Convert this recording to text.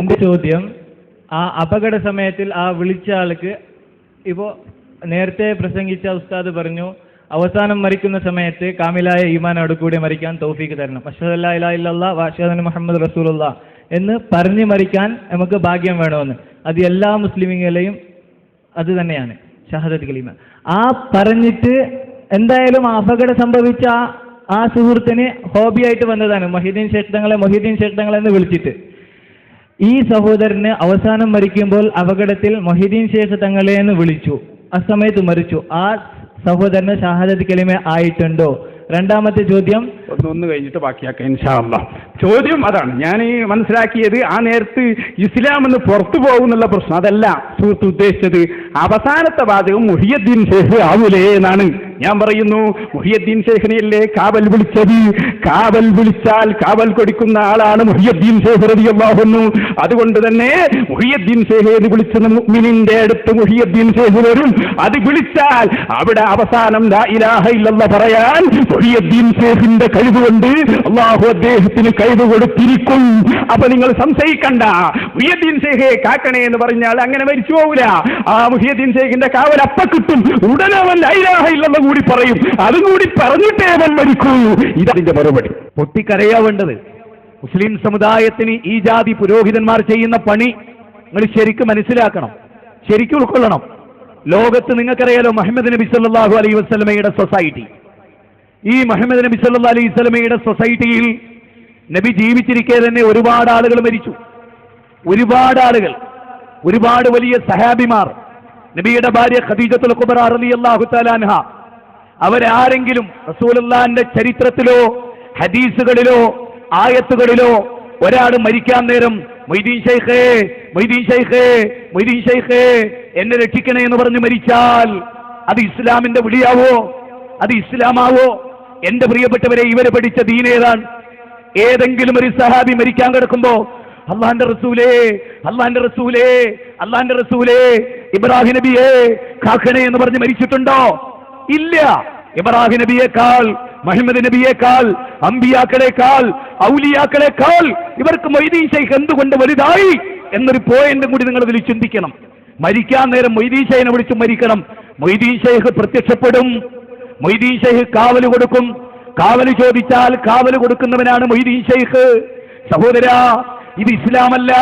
എന്റെ ചോദ്യം. ആ അപകട സമയത്തിൽ ആ വിളിച്ച ആൾക്ക് ഇപ്പോ നേരത്തെ പ്രസംഗിച്ച ഉസ്താദ് പറഞ്ഞു അവസാനം മരിക്കുന്ന സമയത്ത് കാമിലായ ഈമാനോട് കൂടി മരിക്കാൻ തൗഫീക്ക് തരണം. അഷദ് വ അഷ്ഹദു മുഹമ്മദ് റസൂലുള്ള എന്ന് പറഞ്ഞു മരിക്കാൻ നമുക്ക് ഭാഗ്യം വേണമെന്ന്. അത് എല്ലാ മുസ്ലിമുകളെയും അത് തന്നെയാണ്. ഷഹദത്ത് കലീമ ആ പറഞ്ഞിട്ട് എന്തായാലും അപകടം സംഭവിച്ച ആ- ആ സുഹൃത്തിന് ഹോബിയായിട്ട് വന്നതാണ്. മൊഹീദ്ദീൻ ഷേഖ് തങ്ങളെ മൊഹീദ്ദീൻ ഷേഖ് തങ്ങളെ എന്ന് വിളിച്ചിട്ട്. ഈ സഹോദരന് അവസാനം മരിക്കുമ്പോൾ അപകടത്തിൽ മൊഹിദ്ദീൻ ശേഷ തങ്ങളെ എന്ന് വിളിച്ചു. ആ സമയത്ത് മരിച്ചു. ആ സഹോദരന് ഷഹാദത്ത് കലിമ ആയിട്ടുണ്ടോ? രണ്ടാമത്തെ ചോദ്യം? ഒന്ന് ഒന്ന് കഴിഞ്ഞിട്ട് ബാക്കിയാക്കാം ഇൻഷാല്ല ചോദ്യം അതാണ്. ഞാൻ ഈ മനസ്സിലാക്കിയത് ആ നേരത്ത് ഇസ്ലാം എന്ന് പുറത്തു പോകുന്നുള്ള പ്രശ്നം. അതല്ല സുഹൃത്ത് ഉദ്ദേശിച്ചത് അവസാനത്തെ വാചകം മുഹിയദ്ദീൻ ശേഷ് ആവൂലേ എന്നാണ്. ഞാൻ പറയുന്നു മുഹിയദ്ദീൻ ശേഖനയല്ലേ കാവൽ വിളിച്ചത്? കാവൽ വിളിച്ചാൽ കാവൽ കൊടുക്കുന്ന ആളാണ് മുഹിയദ്ദീൻ റളിയല്ലാഹുന്നു അതുകൊണ്ട് തന്നെ മുഹിയദ്ദീൻ ഷേഖ് എന്ന് വിളിച്ച മുഅ്മിനിന്റെ അടുത്ത് മുഹിയദ്ദീൻ ഷേഖ് വരും. അത് വിളിച്ചാൽ അവിടെ അവസാനം ലാ ഇലാഹ ഇല്ലല്ലാ പറയാൻ മുഹിയദ്ദീൻ ശൈഖിന്റെ കഴിവ് കൊണ്ട് അള്ളാഹു അദ്ദേഹത്തിന് കഴിവ് കൊടുത്തിരിക്കും. അപ്പൊ നിങ്ങൾ സംശയിക്കണ്ട. മുഹിയദ്ദീൻ ശേഖെ കാക്കണേ എന്ന് പറഞ്ഞാൽ അങ്ങനെ മരിച്ചു പോവില്ല. ആ മുഹിയദ്ദീൻ ശൈഖിന്റെ കാവൽ അപ്പ കിട്ടും. ഉടനെ അവൻ ഇലാഹ ഇല്ലല്ലാ കൂടി പറയും. അതും കൂടി പറഞ്ഞിട്ടേ അവൻ മരിക്കൂ. ഇതതിന്റെ മറുപടി. പൊട്ടിക്കരയാവേണ്ടത്. മുസ്ലിം സമുദായത്തിന് ഈ ജാതി പുരോഹിതന്മാർ ചെയ്യുന്ന പണി നിങ്ങൾ ശരിക്കും മനസ്സിലാക്കണം. ശരിക്കും ഉൾക്കൊള്ളണം. ലോകത്ത് നിങ്ങൾക്കറിയാലോ മുഹമ്മദ് നബി സല്ലാഹു അലൈഹി വസ്ലമയുടെ സൊസൈറ്റി. ഈ മുഹമ്മദ് നബി സല്ലല്ലാഹു അലൈഹി വസ്ലമയുടെ സൊസൈറ്റിയിൽ നബി ജീവിച്ചിരിക്കെ തന്നെ ഒരുപാട് ആളുകൾ മരിച്ചു. ഒരുപാട് ആളുകൾ ഒരുപാട് വലിയ സഹാബിമാർ. നബിയുടെ ഭാര്യ ഖദീജത്തുൽ കുബറ അലി അള്ളാഹു അൻഹ അവരാരെങ്കിലും റസൂലുള്ളാന്റെ ചരിത്രത്തിലോ ഹദീസുകളിലോ ആയത്തുകളിലോ ഒരാൾ മരിക്കാൻ നേരം മൊയ്തീൻ ഷൈഖേ മൊയ്തീൻ ഷൈഖേ മൊയ്തീൻ ഷൈഖേ എന്നെ രക്ഷിക്കണേ എന്ന് പറഞ്ഞ് മരിച്ചാൽ അത് ഇസ്ലാമിന്റെ വിളിയാവോ? അത് ഇസ്ലാമാവോ? എന്റെ പ്രിയപ്പെട്ടവരെ ഇവർ പഠിച്ച ദീനേതാണ് ഏതെങ്കിലും ഒരു സഹാബി മരിക്കാൻ കിടക്കുമ്പോ അള്ളാന്റെ റസൂലേ അള്ളാന്റെ റസൂലേ അള്ളാന്റെ റസൂലേ ഇബ്രാഹിം നബിയേ കാക്കണേ എന്ന് പറഞ്ഞ് മരിച്ചിട്ടുണ്ടോ? ഇല്ല. ഇബ്രാഹിം നബിയേക്കാൾ മുഹമ്മദ് നബിയേക്കാൾ അമ്പിയാക്കളെക്കാൾ ഔലിയാക്കളെക്കാൾ ഇവർക്ക് മൊയ്തീൻ ഷെയ്ഖ് എന്തുകൊണ്ട് വലുതായി എന്നൊരു പോയിന്റും കൂടി നിങ്ങൾ ഇതിൽ ചിന്തിക്കണം. മരിക്കാൻ നേരം മൊയ്തീൻ ഷെയ്ഖിനെ വിളിച്ചു മരിക്കണം. മൊയ്തീൻ ഷെയ്ഖ് പ്രത്യക്ഷപ്പെടും. മൊയ്തീൻ ഷെയ്ഖ് കാവൽ കൊടുക്കും. കാവൽ ചോദിച്ചാൽ കാവൽ കൊടുക്കുന്നവനാണ് മൊയ്തീൻ ഷെയ്ഖ്. സഹോദര ഇത് ഇസ്ലാമല്ല.